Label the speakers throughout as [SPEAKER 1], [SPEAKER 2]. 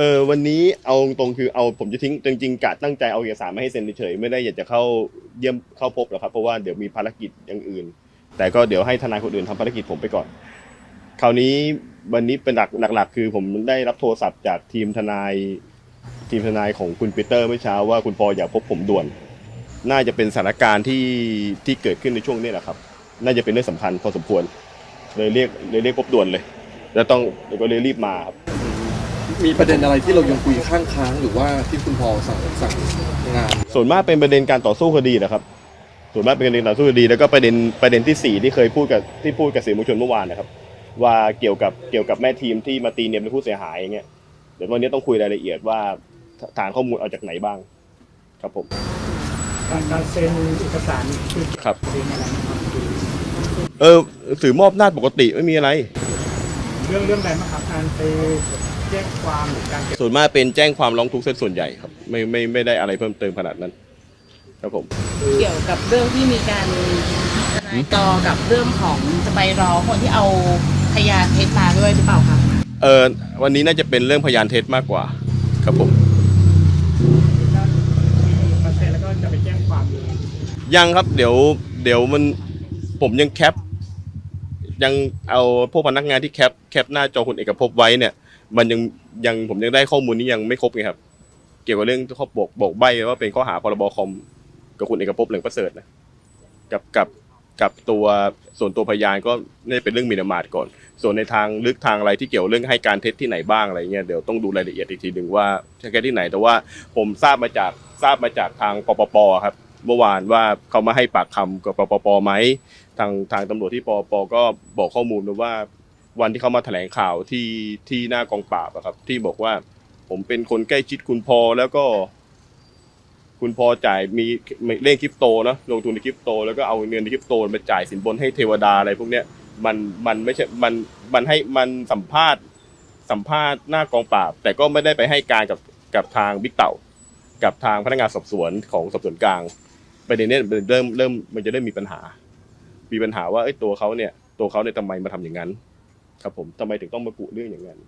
[SPEAKER 1] เออวันนี้เอาตรงคือเอาผมจะทิ้งจริงๆกะตั้งใจเอาเอกสารมาให้เซ็นเฉยๆไม่ได้อยากจะเข้าเยี่ยมเข้าพบหรอกครับเพราะว่าเดี๋ยวมีภารกิจอย่างอื่น แต่ก็เดี๋ยวให้ทนายคนอื่นทำภารกิจผมไปก่อน คราวนี้วันนี้เป็นหลักหลักๆ คือผมได้รับโทรศัพท์จากทีมทนายทีมทนายของคุณปีเตอร์เมื่อเช้าว่าคุณปออยากพบผมด่วน น่าจะเป็นสถานการณ์ที่ที่เกิดขึ้นในช่วงนี้แหละครับ น่าจะเป็นเรื่องสำคัญพอสมควร เลยเรียกเลยเรียกพบด่วนเลย แล้วต้องก็เลยรีบมาครับ
[SPEAKER 2] มีประเด็นอะไรที่เรายังคุยข้างค้างหรือว่าที่คุณพอสั่งสั่งงาน
[SPEAKER 1] ส่วนมากเป็นประเด็นการต่อสู้คดีนะครับ ส่วนมากเป็นประเด็นต่อสู้คดี แล้วก็ประเด็นประเด็นที่สี่ที่เคยพูดกับที่พูดกับสื่อมวลชนเมื่อวานนะครับ ว่าเกี่ยวกับเกี่ยวกับแม่ทีมที่มาตีเนียมเป็นผู้เสียหายอย่างเงี้ยเดี๋ยววันนี้ต้องคุยรายละเอียดว่าฐานข้อมูลเอาจากไหนบ้าง ครับผม
[SPEAKER 3] การการเซ็นเอกสารคือ
[SPEAKER 1] ครับ
[SPEAKER 3] ประเด็นอะไรนะครับคือ
[SPEAKER 1] เออสื่อมอบหน้าจปกติไม่มีอะไร
[SPEAKER 3] เรื่องเรื่องอะไรบ้างครับการไป แจ้งความหรือการเก็บ
[SPEAKER 1] ส่วนมากเป็นแจ้งความร้องทุกข์เส้นส่วนใหญ่ครับ ไม่ไม่ไม่ได้อะไรเพิ่มเติมขนาดนั้น ครับผม
[SPEAKER 4] เกี่ยวกับเรื่องที่มีการทนายต่อกับเรื่องของจะไปรอคนที่เอาพยานเท็จมาด้วยหรือเปล่าคะ
[SPEAKER 1] เออวันนี้น่าจะเป็นเรื่องพยานเท็จมากกว่า ครับผม
[SPEAKER 3] มาเซ็นแล้วก็จะไปแจ้งความเลย
[SPEAKER 1] ยังครับเดี๋ยวเดี๋ยวมันผมยังแคป ยังเอาพวกพนักงานที่แคปแคปหน้าจอคุณเอกภพไว้เนี่ย มันยังยังผมยังได้ข้อมูลนี้ยังไม่ครบไงครับ เกี่ยวกับเรื่องข้อบอกบอกใบว่าเป็นข้อหาพรบคอมกับคุณเอกภพเหลืองประเสริฐนะกับกับกับตัวส่วนตัวพยานก็น่าจะเป็นเรื่องหมินประมาทก่อน ส่วนในทางลึกทางอะไรที่เกี่ยวเรื่องให้การเท็จที่ไหนบ้างอะไรเงี้ยเดี๋ยวต้องดูรายละเอียดอีกทีหนึ่งว่าใช่แค่ที่ไหนแต่ว่าผมทราบมาจากทราบมาจากทางปปปครับ เมื่อวานว่าเขามาให้ปากคำกับปปปไหมทางทางตำรวจที่ปปปก็บอกข้อมูลมาว่า วันที่เขามาแถลงข่าวที่ที่หน้ากองปราบอะครับ ที่บอกว่า ผมเป็นคนใกล้ชิดคุณพอแล้วก็ คุณพอจ่ายมีเล่นคริปโตนะลงทุนในคริปโต แล้วก็เอาเงินในคริปโตมาจ่ายสินบนให้เทวดาอะไรพวกเนี้ยมันมันไม่ใช่มันมันให้มันสัมภาษณ์สัมภาษณ์หน้ากองปราบ แต่ก็ไม่ได้ไปให้การกับกับทางบิ๊กเต่า กับทางพนักงานสอบสวนของสอบสวนกลางประเด็นเนี้ยเริ่มเริ่มมันจะเริ่มมีปัญหา มีปัญหาว่าเอ้ตัวเขาเนี่ย ตัวเขาเนี่ยทำไมมาทำอย่างนั้น ครับผมทำไมถึงต้องมากุเรื่องอย่างนั้น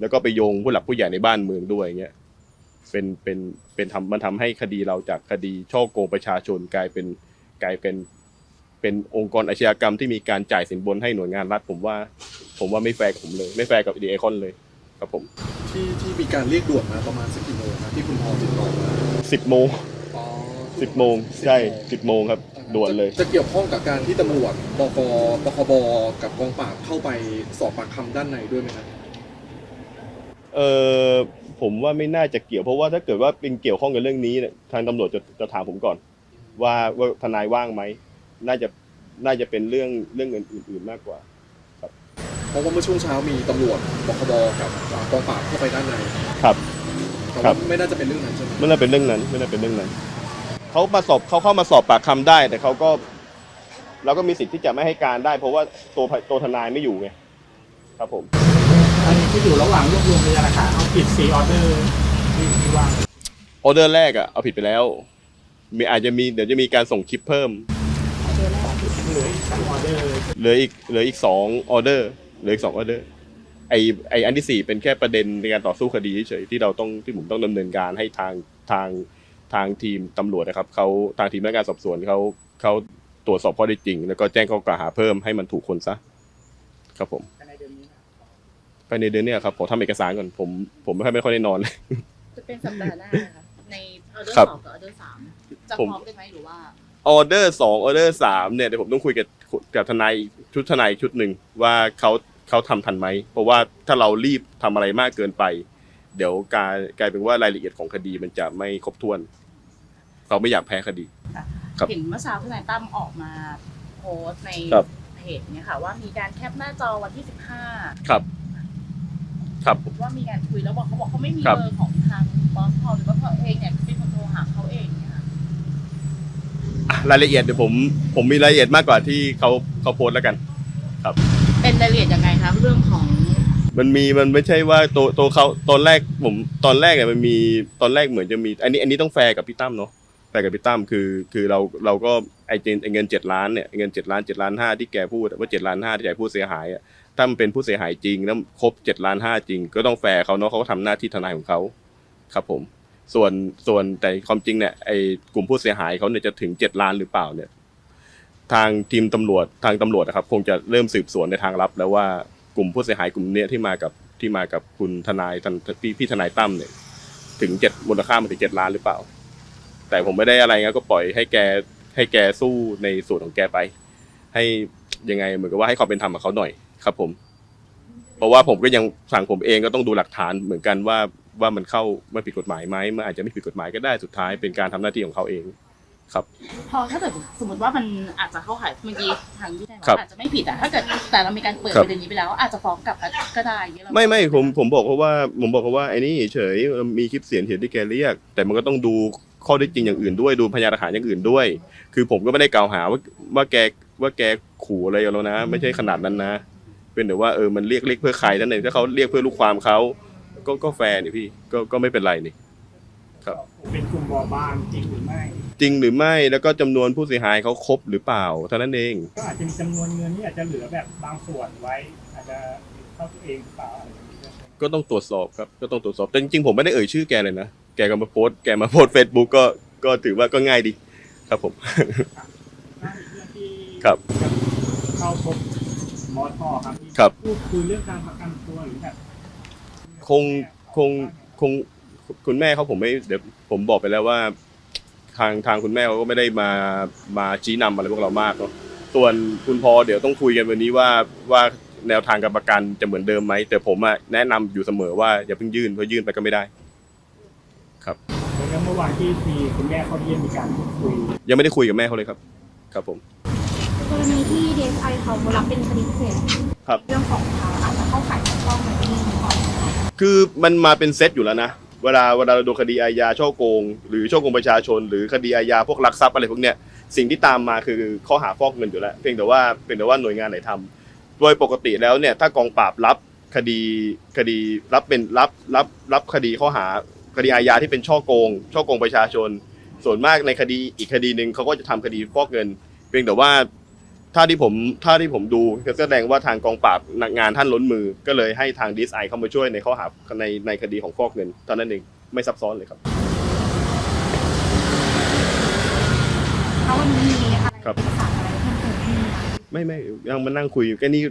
[SPEAKER 1] แล้วก็ไปโยงผู้หลักผู้ใหญ่ในบ้านเมืองด้วยเงี้ยเป็นเป็นเป็นทำมันทำให้คดีเราจากคดีช่อโกงประชาชนกลายเป็นกลายเป็นเป็นองค์กรอาชญากรรมที่มีการจ่ายสินบนให้หน่วยงานรัฐ ผมว่า ผมว่าไม่แฟร์กับผมเลย ไม่แฟร์กับดีไอคอนเลยครับผม
[SPEAKER 2] ที่ที่มีการเรียกด่วนมาประมาณสักกี่โมงนะที่คุณพอติดต่อมา
[SPEAKER 1] สิบโมง
[SPEAKER 2] อ๋อ
[SPEAKER 1] สิบโมงใช่สิบโมงครับ ด่วนเลย
[SPEAKER 2] จะเกี่ยวข้องกับการที่ตำรวจบกปคบกับกองปราบเข้าไปสอบปากคำด้านในด้วยไหมครับ
[SPEAKER 1] เออผมว่าไม่น่าจะเกี่ยวเพราะว่าถ้าเกิดว่าเป็นเกี่ยวข้องกับเรื่องนี้เนี่ยทางตำรวจจะจะถามผมก่อน ว่าว่าทนายว่างไหมน่าจะน่าจะเป็นเรื่องเรื่องเงินอื่นๆมากกว่า
[SPEAKER 2] เพราะว่าเมื่อช่วงเช้ามีตำรวจบคบกับกองปราบเข้าไปด้านใน
[SPEAKER 1] ครับ
[SPEAKER 2] แต่
[SPEAKER 1] ครั
[SPEAKER 2] ว่า
[SPEAKER 1] บ
[SPEAKER 2] ไม่น่าจะเป็นเรื่องนั้นใช่ไหม
[SPEAKER 1] ไม่น่าเป็นเรื่องนั้นไม่น่าเป็นเรื่องนั้น เขามาสอบเขาเข้ามาสอบปากคำได้ แต่เขาก็เราก็มีสิทธิ์ที่จะไม่ให้การได้ เพราะว่าตัวตัวทนายไม่อยู่ไงครับผม
[SPEAKER 3] อันนี้ที่อยู่ระหว่างรวบรวมพยานหลักฐานเอาผิดซีออเดอร์ที่ที่วาง
[SPEAKER 1] ออเดอร์แรกอะเอาผิดไปแล้ว มีอาจจะมีเดี๋ยวจะมีการส่งคลิปเพิ่ม
[SPEAKER 3] เหลืออีกสามออเดอร์
[SPEAKER 1] เหลืออีกเหลืออีกสองออเดอร์เหลืออีกสองออเดอร์ไอไออันที่สี่เป็นแค่ประเด็นในการต่อสู้คดีเฉยๆที่เราต้องที่ผมต้องดำเนินการให้ทางทาง ทางทีมตำรวจนะครับเขาทางทีมพนักงานสอบสวนเขาเขาตรวจสอบข้อได้จริง แล้วก็แจ้งข้อกล่าวหาเพิ่มให้มันถูกคนซะครับผม
[SPEAKER 3] ภายในเดือนนี้นะ
[SPEAKER 1] ภายในเดือนเนี้ยครับผมทำเอกสารก่อนผมผมไม่ค่อยไม่ค่อยได้นอนเลย
[SPEAKER 4] จะเป็นสัปดาห์หน้าค่ะในออเดอร์
[SPEAKER 1] ครับ
[SPEAKER 4] สองกับออเดอร์สามจะ
[SPEAKER 1] ผม
[SPEAKER 4] พร้อมกันไหมหรือว่า
[SPEAKER 1] ออเดอร์สองออเดอร์สามเนี่ยเดี๋ยวผมต้องคุยกับกับทนายชุดทนายชุดหนึ่งว่าเขาเขาทำทันไหมเพราะว่าถ้าเรารีบทำอะไรมากเกินไป เดี๋ยวกลายกลายเป็นว่ารายละเอียดของคดีมันจะไม่ครบถ้วน เราไม่อยากแพ้คดี ครับ
[SPEAKER 4] เห็นเมื่อเช้าทนายตั้มออกมาโพสต์ใน
[SPEAKER 1] ครับ
[SPEAKER 4] เพจเนี่ยค่ะ ว่ามีการแคปหน้าจอวันที่สิบห้า
[SPEAKER 1] ครับ ครับ
[SPEAKER 4] ว่ามีการคุยแล้วบอกเขาบอกเขาไม่มี
[SPEAKER 1] ครับ
[SPEAKER 4] เบอร์ของทางบอสพอลหรือว่าเขาเองเนี่ยเป็นคนโทรหาเขาเองเนี่ยค่ะ
[SPEAKER 1] อะรายละเอียดเดี๋ยวผมผมมีรายละเอียดมากกว่าที่เขาเขาโพสต์แล้วกัน
[SPEAKER 4] เป็นรายละเอียดยังไงคะเรื่องของ
[SPEAKER 1] มันมีมันไม่ใช่ว่าตัวตัวเขาตอนแรกผมตอนแรกเนี่ยมันมีตอนแรกเหมือนจะมี อันนี้อันนี้ต้องแฟร์กับพี่ตั้มเนาะแฟร์กับพี่ตั้มคือ คือเราเราก็ไอเจนไอเงินเจ็ดล้านเนี่ยเงินเจ็ดล้านเจ็ดล้านห้าที่แกพูดว่าเจ็ดล้านห้าที่แกพูดเสียหายอะถ้ามันเป็นผู้เสียหายจริงแล้วครบเจ็ดล้านห้าจริง ก็ต้องแฟร์เขาเนาะเขาก็ทำหน้าที่ทนายของเขาครับผม ส่วนส่วนแต่ความจริงเนี่ยไอกลุ่มผู้เสียหายเขาเนี่ยจะถึงเจ็ดล้านหรือเปล่าเนี่ย ทางทีมตำรวจทางตำรวจนะครับ คงจะเริ่มสืบสวนในทางลับแล้วว่า กลุ่มผู้เสียหายกลุ่มเนี้ยที่มากับที่มากับคุณทนายทนพี่พี่ทนายตั้มเนี่ย ถึงเจ็ดมูลค่ามันถึงเจ็ดล้านหรือเปล่า แต่ผมไม่ได้อะไรงั้นก็ปล่อยให้แกให้แกสู้ในส่วนของแกไป ให้ยังไงเหมือนกับว่าให้ความเป็นธรรมกับเขาหน่อยครับ ผม เพราะว่าผมก็ยังสั่งผมเองก็ต้องดูหลักฐานเหมือนกันว่าว่ามันเข้ามันผิดกฎหมายไหมมันอาจจะไม่ผิดกฎหมายก็ได้สุดท้ายเป็นการทำหน้าที่ของเขาเอง ครับ
[SPEAKER 4] พอถ้าเกิดสมมติว่ามันอาจจะเข้าข่ายเมื่อกี้ทางที่ได้บอ
[SPEAKER 1] ครับ
[SPEAKER 4] กอาจจะไม่ผิดอะถ้าเกิดแต่เรามีการเปิด
[SPEAKER 1] ครับ
[SPEAKER 4] ประเด็นนี้ไปแล้ว อาจจะฟ้องกลับก็ได้อย่างเงี้ยเรา
[SPEAKER 1] ไม่ไม่ผมผมบอกเขาว่าผมบอกเขาว่าไอ้นี่เฉยมีคลิปเสียงเห็นที่แกเรียก แต่มันก็ต้องดูข้อเท็จจริงอย่างอื่นด้วยดูพยานหลักฐานอย่างอื่นด้วย คือผมก็ไม่ได้กล่าวหาว่าว่าแกว่าแกขู่อะไรกับเรานะ ไม่ใช่ขนาดนั้นนะ เป็นแต่ว่าเออมันเรียกเรียกเพื่อใครนั่นเองถ้าเขาเรียกเพื่อลูกความเขาก็ก็แฟร์นี่พี่ก็ก็ไม่เป็นไรนี่ครับ
[SPEAKER 3] เป็นกลุ่มบอบบางจริงหรือไม่
[SPEAKER 1] จริงหรือไม่แล้วก็จำนวนผู้เสียหายเขาครบหรือเปล่าเท่านั้นเอง
[SPEAKER 3] ก็อาจจะมีจำนวนเงินที่อาจจะเหลือแบบบางส่วนไว้ อาจจะเข้าตัวเองหรือเปล่าอะไรอย่างนี้ด้วย
[SPEAKER 1] ก็ต้องตรวจสอบครับก็ต้องตรวจสอบแต่จริงๆผมไม่ได้เอ่ยชื่อแกเลยนะแกก็มาโพสต์แกมาโพสเฟซบุ๊กก็ก็ถือว่าก็ง่ายดีครับผม
[SPEAKER 3] น่ามีเรื่องที่
[SPEAKER 1] ครับ
[SPEAKER 3] จะเข้าพบมอทอครับที่
[SPEAKER 1] ครับ
[SPEAKER 3] พูดคุยเรื่องการประกันตัวหรือแบบ
[SPEAKER 1] คงคงคงคุณแม่เขาผมไม่เดี๋ยวผมบอกไปแล้วว่า ทางทางคุณแม่เขาก็ไม่ได้มามาชี้นำอะไรพวกเรามากเนาะส่วนคุณพอเดี๋ยวต้องคุยกันวันนี้ว่าว่าแนวทางการประกันจะเหมือนเดิมไหมแต่ผมอะแนะนำอยู่เสมอว่าอย่าเพิ่งยื่นเพราะยื่นไปก็ไม่ได้
[SPEAKER 3] แล้วเมื่อวานที่มีคุณแม่เขาเยี่ยมมีการพูดคุย
[SPEAKER 1] ยังไม่ได้คุยกับแม่เขาเลยครับ ครับผม
[SPEAKER 5] กรณีที่ DSI เขารับเป็นคดีพิเศษ
[SPEAKER 1] ครับ
[SPEAKER 5] เรื่องของเขาอาจจะเข้าข่ายฟ้องในที่นี้ก่อน
[SPEAKER 1] คือมันมาเป็นเซตอยู่แล้วนะ เวลาเวลาเราโดนคดีอาญาช่อโกง หรือช่อโกงประชาชน หรือคดีอาญาพวกลักทรัพย์อะไรพวกเนี้ยสิ่งที่ตามมาคือข้อหาฟอกเงินอยู่แล้วเพียงแต่ว่าเพียงแต่ว่าหน่วยงานไหนทำโดยปกติแล้วเนี่ยถ้ากองปราบรับคดีคดีรับเป็นรับรับรับคดีข้อหาคดีอาญาที่เป็นช่อโกง ช่อโกงประชาชน ส่วนมากในคดีอีกคดีหนึ่งเขาก็จะทำคดีฟอกเงิน เพียงแต่ว่า ถ้าที่ผมถ้าที่ผมดูก็แสดงว่าทางกองปราบงานท่านล้นมือ ก็เลยให้ทางดีไอเข้ามาช่วยในข้อหาในในคดีของฟอกเงินเท่านั้นเองไม่ซับซ้อนเลยครับ
[SPEAKER 5] ถ้าวันนี้มีอะไร
[SPEAKER 1] ครับ
[SPEAKER 5] เอกสารอะไรเพิ่มเติมที่มีไหม
[SPEAKER 1] ไม่ไม่ยังมานั่งคุยอยู่แค่นี้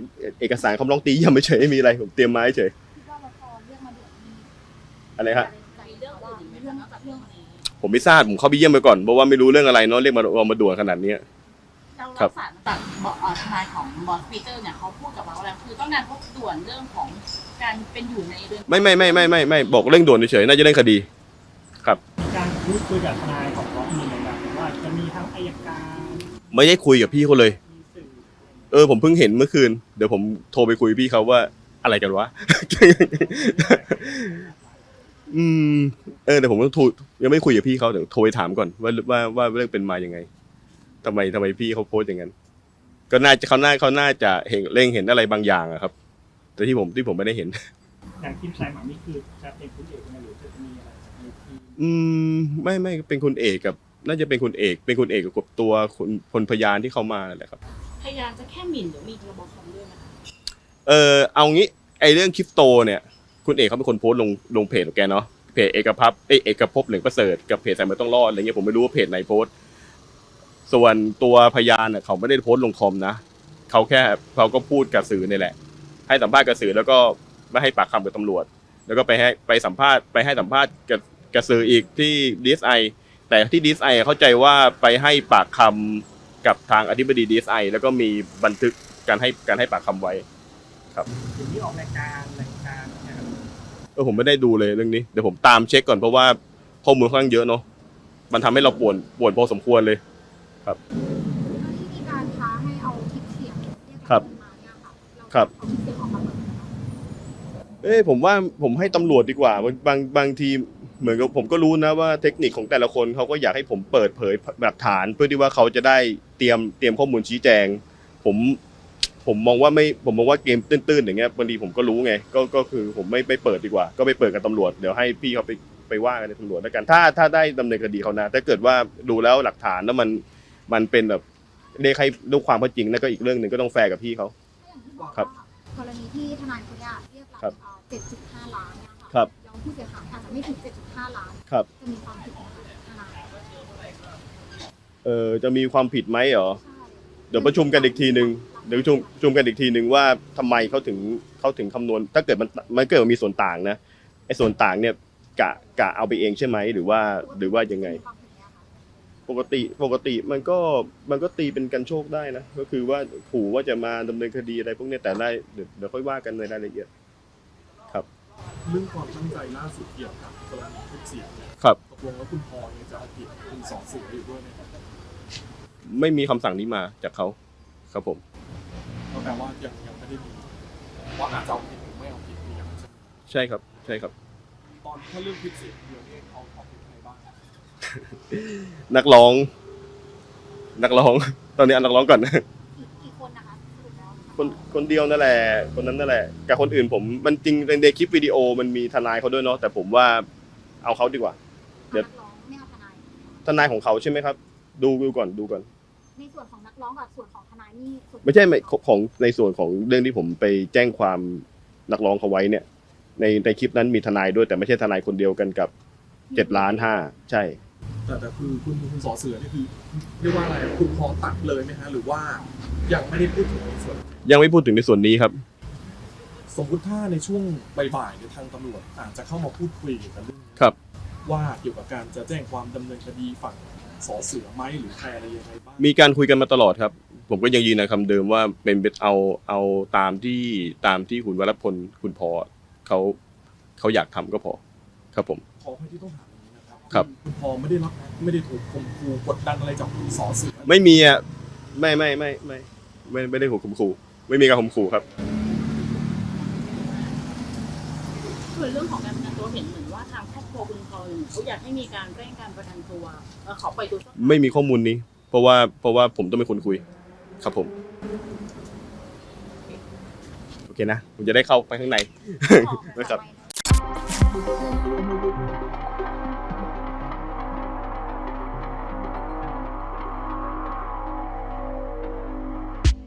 [SPEAKER 1] เอกสารคำร้องตีเยี่ยมไม่เฉยไม่มีอะไรผมเตรียมมาเฉย
[SPEAKER 5] คิดว่าเราพอเรียกมาเดือดนี้
[SPEAKER 1] อะไรฮะ
[SPEAKER 4] มีเรื่องอื่นอีกไหมคะนอกจากเรื่องนี้
[SPEAKER 1] ผมไม่ทราบผมเข้าไปเยี่ยมไปก่อนเพราะว่าไม่รู้เรื่องอะไรเนาะเรียกมาเรามาด่วนขนาดเนี้ย
[SPEAKER 4] เรา
[SPEAKER 1] ครั
[SPEAKER 4] รับบสารจากบอสเอ่อทนายของบอสปีเตอร์เนี่ยเขาพูดกับเราแล้วคือต้องการพบด่วนเรื่องของการเป็นอยู่ในเรือน
[SPEAKER 1] ไม่ไม่ไม่ไม่ไม่ไม่บอกเรื่องด่วนเฉยๆน่าจะเรื่องคดี
[SPEAKER 3] มีการพูดคุยกับทนายของบอสมีอะไรบ้างว่าจะมีทั้งอายการ
[SPEAKER 1] ไม่ได้คุยกับพี่เขาเลย
[SPEAKER 3] มีสื่อ
[SPEAKER 1] เออผมเพิ่งเห็นเมื่อคืน เดี๋ยวผมโทรไปคุยกับพี่เขาว่าอะไรกันวะ อืม เออเดี๋ยวผมต้องโทรยังไม่คุยกับพี่เขาเดี๋ยวโทรไปถามก่อนว่าว่าว่าเรื่องเป็นมายังไง ทำไมทำไมพี่เขาโพสต์อย่างนั้น ก็น่าจะเขาน่าเขาน่าจะเห็นเร่งเห็นอะไรบางอย่างอะครับ แต่ที่ผมที่ผมไม่ได้เห็น
[SPEAKER 3] อย่างทีมสายหมานี่คือจะเป็นคุณเอกนะหรือจะมีอะไรในทีม
[SPEAKER 1] อืมไม่ไม่เป็นคุณเอกกับ น่าจะเป็นคุณเอก เป็นคุณเอกกับตัวคนคนพยานที่เขามานั่นแหละครับ
[SPEAKER 4] พยายามจะแค่หมิ่นหรือมีระบบคอมด้วยไหมคะ
[SPEAKER 1] เออเอางี้ไอเรื่องคริปโตเนี่ย คุณเอกเขาเป็นคนโพสต์ลงลงเพจของแกเนาะเพจเอกพับเอยเอกภพเหลืองประเสริฐกับเพจสายมันต้องรอดอะไรเงี้ยผมไม่รู้ว่าเพจไหนโพสต์ ส่วนตัวพยานเน่ะเขาไม่ได้โพสต์ลงคอมนะเขาแค่เขาก็พูดกับสื่อนี่แหละ ให้สัมภาษณ์กับสื่อแล้วก็ไม่ให้ปากคำกับตำรวจ แล้วก็ไปให้ไปสัมภาษณ์ไปให้สัมภาษณ์กับกับสื่ออีกที่ดีไอแต่ที่ดีไอเข้าใจว่าไปให้ปากคำกับทางอธิบดีดีไอแล้วก็มีบันทึกการให้การให้ปากคำไว้
[SPEAKER 3] ทีมที่ออกรายการรายการนะครับ
[SPEAKER 1] เออผมไม่ได้ดูเลยเรื่องนี้เดี๋ยวผมตามเช็คก่อนเพราะว่าข้อมูลค่อนข้างเยอะเนาะมันทำให้เราป่วนป่วนพอสมควรเลย
[SPEAKER 5] แล้วที่มีการท้าให้เอาคลิปเสียงเรียก
[SPEAKER 1] ครับ
[SPEAKER 5] เงินมาเนี่ยค่ะเรา
[SPEAKER 1] ครับ
[SPEAKER 5] เอาคลิปเสียงออกมาเปิดเผย
[SPEAKER 1] เอ้ยผมว่าผมให้ตำรวจดีกว่าบางบางบางทีเหมือนกับผมก็รู้นะว่าเทคนิคของแต่ละคนเขาก็อยากให้ผมเปิดเผยหลักฐาน เพื่อที่ว่าเขาจะได้เตรียมเตรียมข้อมูลชี้แจง ผมผมมองว่าไม่ผมมองว่าเกมตื้นๆอย่างเงี้ยบางทีผมก็รู้ไงก็ก็คือผมไม่ไม่เปิดดีกว่า ก็ไปเปิดกับตำรวจเดี๋ยวให้พี่เขาไปไปว่ากันในตำรวจแล้วกันถ้าถ้าได้ดำเนินคดีเขานะถ้าเกิดว่าดูแล้วหลักฐานแล้วมัน มันเป็นแบบเรียกให้ลูกความเขาจริงนั่นก็อีกเรื่องหนึ่งก็ต้องแฟร์กับพี่เขา
[SPEAKER 5] อย่างที่บอก
[SPEAKER 1] ครับ
[SPEAKER 5] ว่ากรณีที่ทนายคนเนี้ยเรียกรับ
[SPEAKER 1] ครับ
[SPEAKER 5] เจ็ดจุดห้าล้านเนี่ยค่ะ
[SPEAKER 1] ครับ
[SPEAKER 5] แล้วผู้เสียหายอาจจะไม่ถึงเจ็ดจุดห้าล้าน
[SPEAKER 1] ครับ
[SPEAKER 5] จะมีความผิดไหมคะทนาย
[SPEAKER 1] เออจะมีความผิดไหมเหรอ
[SPEAKER 5] ใช่
[SPEAKER 1] เดี๋ยวประชุมกันอีกทีหนึ่งเดี๋ยวประชุมประชุมกันอีกทีหนึ่งว่าทำไมเขาถึงเขาถึงคำนวณ ถ้าเกิดมันมันเกิดมันมีส่วนต่างนะไอ้ส่วนต่างเนี่ยกะกะเอาไปเองใช่ไหมหรือว่าหรือว่ายังไง
[SPEAKER 5] มีความผิดไหมคะ
[SPEAKER 1] ปกติปกติมันก็มันก็ตีเป็นกันโชคได้นะ ก็คือว่าขู่ว่าจะมาดำเนินคดีอะไรพวกเนี้ยแต่ได้เดี๋ยวเดี๋ยวค่อยว่ากันในรายละเอียด
[SPEAKER 6] เรื่องความตั้งใจล่าสุดเกี่ยวกับกรณีคลิปเสียงเนี่ย
[SPEAKER 1] ครับ
[SPEAKER 6] ตกลงแล้วคุณพอยังจะเอาผิดคุณสองเสืออยู่ด้วยไหมครับ
[SPEAKER 1] ไม่มีคำสั่งนี้มาจากเขาครับผม
[SPEAKER 6] ก็แปลว่ายังยังไม่ได้มีว่าอาจจะเอาผิดหรือไม่เอาผิดอย่างใช่ไหม
[SPEAKER 1] ใช่ครับ ใช่ครับ
[SPEAKER 6] ตอนถ้าเรื่องคลิปเสียงเดียวเนี่ยเขาเอาผิดใครบ้าง
[SPEAKER 1] นักร้อง นักร้อง ตอนนี้เอานักร้องก่อน
[SPEAKER 5] กี่กี่คนนะคะสรุปแล้ว
[SPEAKER 1] คนคนเดียวนั่นแหละ คนนั้นนั่นแหละ กับคนอื่นผมมันจริงในคลิปวิดีโอมันมีทนายเขาด้วยเนาะแต่ผมว่าเอาเขาดีกว่า เดี๋ยว
[SPEAKER 5] นักร้องไม่เอาทนาย
[SPEAKER 1] ทนายของเขาใช่ไหมครับ ดูดูก่อนดูก่อน
[SPEAKER 5] ในส่วนของนักร้องกับส่วนของทนายนี่ส่วน
[SPEAKER 1] ไม่ใช่ไม่ของของในส่วนของเรื่องที่ผมไปแจ้งความนักร้องเขาไว้เนี่ย ในในคลิปนั้นมีทนายด้วย แต่ไม่ใช่ทนายคนเดียวกันกับเจ็ดล้านห้าใช่
[SPEAKER 6] แต่แต่คือคุณคุณสอเสือนี่คือเรียกว่าอะไรคุณพอตัดเลยไหมฮะหรือว่ายังไม่ได้พูดถึงในส่วน
[SPEAKER 1] ยังไม่พูดถึงในส่วนนี้ครับ
[SPEAKER 6] สมมุติถ้าในช่วงบ่ายๆเนี่ยทางตำรวจอาจจะเข้ามาพูดคุยเกี่ยวกับเรื่องนี้
[SPEAKER 1] ครับ
[SPEAKER 6] ว่าเกี่ยวกับการจะแจ้งความดำเนินคดีฝั่งสอเสือไหมหรือใครอะไรยังไงบ้าง
[SPEAKER 1] มีการคุยกันมาตลอดครับ ผมก็ยังยืนในคำเดิมว่าเป็นเอาเอาตามที่ตามที่คุณวรพลคุณพอเขาเขาอยากทำก็พอ ครับผม
[SPEAKER 6] ขอให้ที่ต้องถามอย่างนี้นะ ครับ
[SPEAKER 1] ครับ
[SPEAKER 6] คุณพอไม่ได้รับไม่ได้ถูกข่มขู่กดดันอะไรจากคุณสอเสือ
[SPEAKER 1] ไม่มีอะไม่ไม่ไม่ไม่ไม่ไม่ได้ข่มขู่ไม่มีการข่มขู่ครับ
[SPEAKER 4] ส่วนเรื่องของการประกันตัวเห็นเหมือนว่าทางครอบครัวคุณพลอยเขาอยากให้มีการเร่งการประกันตัวเอ่อขอปล่อยตัวชั่วคราว
[SPEAKER 1] ไม่มีข้อมูลนี้ เพราะว่าเพราะว่าผมต้องเป็นคนคุย ครับผม โอเคนะผมจะได้เข้าไปข้างใน
[SPEAKER 5] ของ
[SPEAKER 1] นะครับ
[SPEAKER 5] ทนาย